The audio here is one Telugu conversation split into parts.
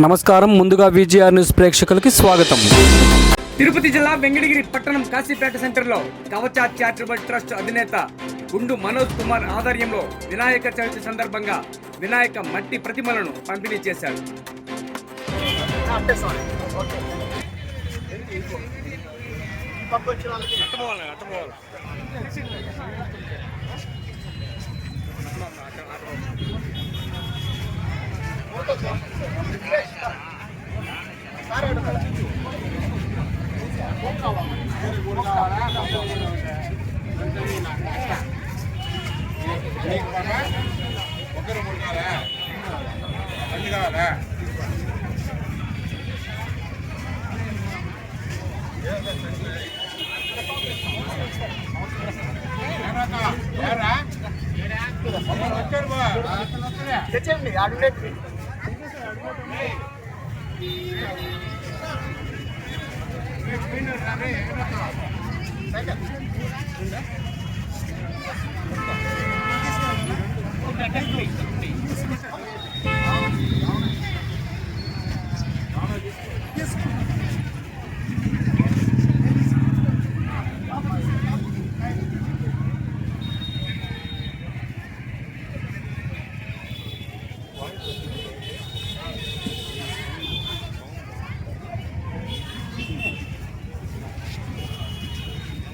నమస్కారం. ముందుగా విజిఆర్ న్యూస్ ప్రేక్షకులకి స్వాగతం. తిరుపతి జిల్లా వెంకటగిరి పట్టణం కాశీపేట సెంటర్లో కవచ చారిటబుల్ ట్రస్ట్ అధినేత గుండు మనోజ్ కుమార్ ఆధ్వర్యంలో వినాయక చవితి సందర్భంగా వినాయక మట్టి ప్రతిమలను పంపిణీ చేశారు. ఒకరు మూడు కావాలా అన్ని కావాలా ఏరా వచ్చారు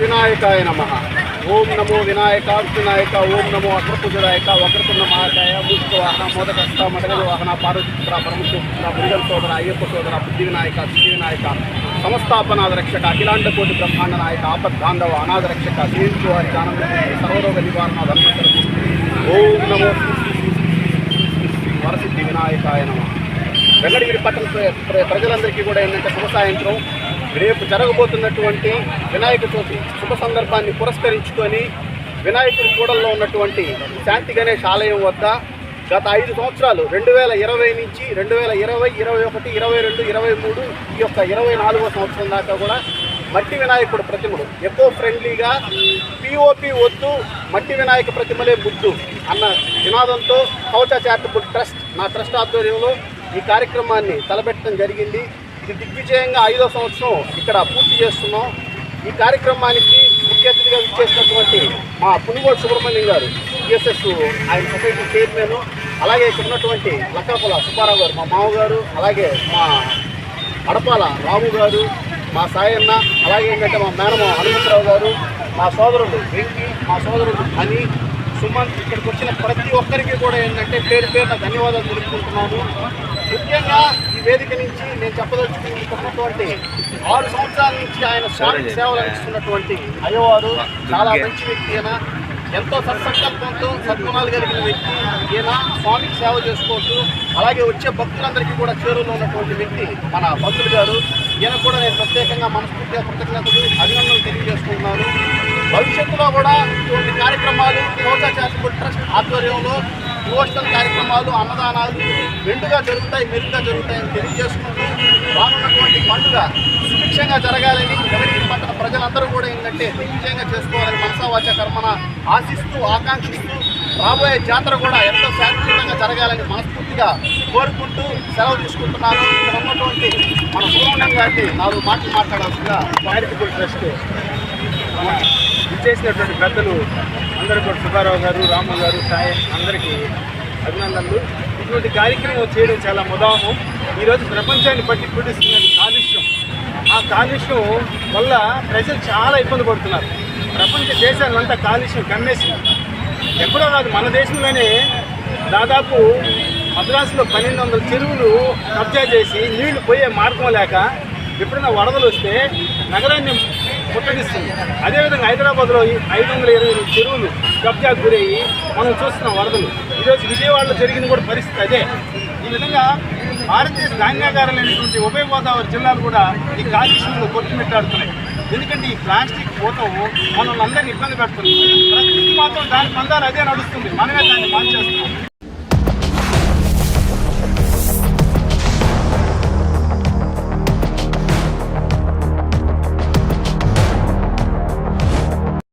వినాయకాయ నమ. ఓం నమో వినాయక వినాయక ఓం నమో అగ్రపుజరాయక వక్రతున్న మహాకాయ మూషిక వాహన మోదకష్ట మడగల వాహన పార్వతీపుత్ర పరమశివపుత్ర మురుగల్ సోదర అయ్యప్ప సోదర బుద్ధి వినాయక సిద్ధి వినాయక సమస్తాపనాథ రక్షక అఖిలాండ కోటి బ్రహ్మాండ నాయక ఆపద్ బాంధవ అనాథ రక్షక శ్రీంచు వారి ఆనంద సర్వరోగ నివారణ ధర్మకర ఓం నమో వరసిద్ధి వినాయకాయ నమ. వెంకటగిరి పట్టణ ప్రజలందరికీ కూడా ఏంటంటే శుభ సాయంత్రం. రేపు జరగబోతున్నటువంటి వినాయక చవితి శుభ సందర్భాన్ని పురస్కరించుకొని వినాయకుడి కూడల్లో ఉన్నటువంటి శాంతి గణేష్ ఆలయం వద్ద గత ఐదు సంవత్సరాలు రెండు వేల ఇరవై నుంచి రెండు వేల ఇరవై ఇరవై ఒకటి ఇరవై రెండు ఇరవై మూడు ఈ యొక్క ఇరవై నాలుగో సంవత్సరం దాకా కూడా మట్టి వినాయకుడు ప్రతిమలు ఎకో ఫ్రెండ్లీగా పిఓపి వద్దు మట్టి వినాయక ప్రతిమలే ముద్దు అన్న నినాదంతో కౌచ చారిటబుల్ ట్రస్ట్ నా ట్రస్ట్ ఆధ్వర్యంలో ఈ కార్యక్రమాన్ని తలపెట్టడం జరిగింది. ఇది దిగ్విజయంగా ఐదో సంవత్సరం ఇక్కడ పూర్తి చేస్తున్నాం. ఈ కార్యక్రమానికి ముఖ్య అతిథిగా విచ్చేసినటువంటి మా పునుగోడు సుబ్రహ్మణ్యం గారు టిఎస్ఎస్ ఆయన సొసైటీ చైర్మన్ అలాగే ఇక్కడ ఉన్నటువంటి లక్కాపుల సుబ్బారావు గారు మా మామగారు అలాగే మా అడపాల రాము గారు మా సాయన్న అలాగే ఏంటంటే మా మేనమ హనుమంతరావు గారు మా సోదరుడు వెంకీ మా సోదరుడు అని సుమంత్ ఇక్కడికి వచ్చిన ప్రతి ఒక్కరికి కూడా ఏంటంటే పేరు పేరున ధన్యవాదాలు తెలుపుకుంటున్నాను. ముఖ్యంగా ఈ వేదిక నుంచి నేను చెప్పదలుచుకుని ఇక్కడ ఉన్నటువంటి ఆరు సంవత్సరాల నుంచి ఆయన స్వామి సేవలు అందిస్తున్నటువంటి అయ్యవారు చాలా మంచి వ్యక్తి ఈయన. ఎంతో సత్సంకల్పంతో సద్గుణాలు కలిగిన వ్యక్తి ఈయన. స్వామికి సేవ చేసుకుంటూ అలాగే వచ్చే భక్తులందరికీ కూడా చేరువలో ఉన్నటువంటి వ్యక్తి మన భక్తులు గారు. ఈయన కూడా నేను ప్రత్యేకంగా మనస్ఫూర్తిగా కృతజ్ఞతలు అభినందనలు తెలియజేసుకుంటున్నాను భవిష్యత్తులో కూడా కార్యక్రమాలు కోచా చారిటబుల్ ట్రస్ట్ ఆధ్వర్యంలో డివోషనల్ కార్యక్రమాలు అన్నదానాలు మెండుగా జరుగుతాయి మెరుగ్గా జరుగుతాయని తెలియజేసుకుంటూ రానున్నటువంటి పండుగ సుభిక్షంగా జరగాలని వెనకటి పట్టణ ప్రజలందరూ కూడా ఏంటంటే దిగ్విజయంగా చేసుకోవాలని మనసావాచ కర్మన ఆశిస్తూ ఆకాంక్షిస్తూ రాబోయే జాతర కూడా ఎంతో శాంతియుతంగా జరగాలని మనస్ఫూర్తిగా కోరుకుంటూ సెలవు తీసుకుంటున్నాను. ఇక్కడ ఉన్నటువంటి మన సుబ్రహ్మణ్యం గారిని నాలుగు మాటలు మాట్లాడాల్సిందిగా చారిటబుల్ ట్రస్ట్ ఇచ్చేసినటువంటి పెద్దలు అందరూ కూడా సుబ్బారావు గారు రాము గారు సాయి అందరికీ అభినందనలు. ఇటువంటి కార్యక్రమం చేయడం చాలా ముదాము. ఈరోజు ప్రపంచాన్ని పట్టి పీడిస్తున్నది కాలుష్యం. ఆ కాలుష్యం వల్ల ప్రజలు చాలా ఇబ్బంది పడుతున్నారు. ప్రపంచ దేశాలంతా కాలుష్యం కమ్మేసింది. ఎక్కడో కాదు మన దేశంలోనే దాదాపు మద్రాసులో పన్నెండు వందల చెరువులు కబ్జా చేసి నీళ్ళు పోయే మార్గం లేక ఎప్పుడైనా వరదలు వస్తే నగరాన్ని పుట్టగిస్తుంది అదేవిధంగా హైదరాబాద్లో ఈ ఐదు వందల ఇరవై చెరువులు కబ్జాకు గురయ్యి మనం చూస్తున్నాం వరదలు. ఈరోజు విజయవాడలో జరిగిన కూడా పరిస్థితి అదే. ఈ విధంగా భారతదేశ ధాన్యాగారాలైనటువంటి ఉభయ గోదావరి జిల్లాలు కూడా ఈ కాలుష్యంలో కొట్టుమిట్టాడుతున్నాయి. ఎందుకంటే ఈ ప్లాస్టిక్ పూతం మనల్ని అందరినీ ఇబ్బంది పెడుతుంది. ప్రకృతి మాత్రం దాని మందాలు అదే నడుస్తుంది. మనమే దాన్ని మాంచేస్తాం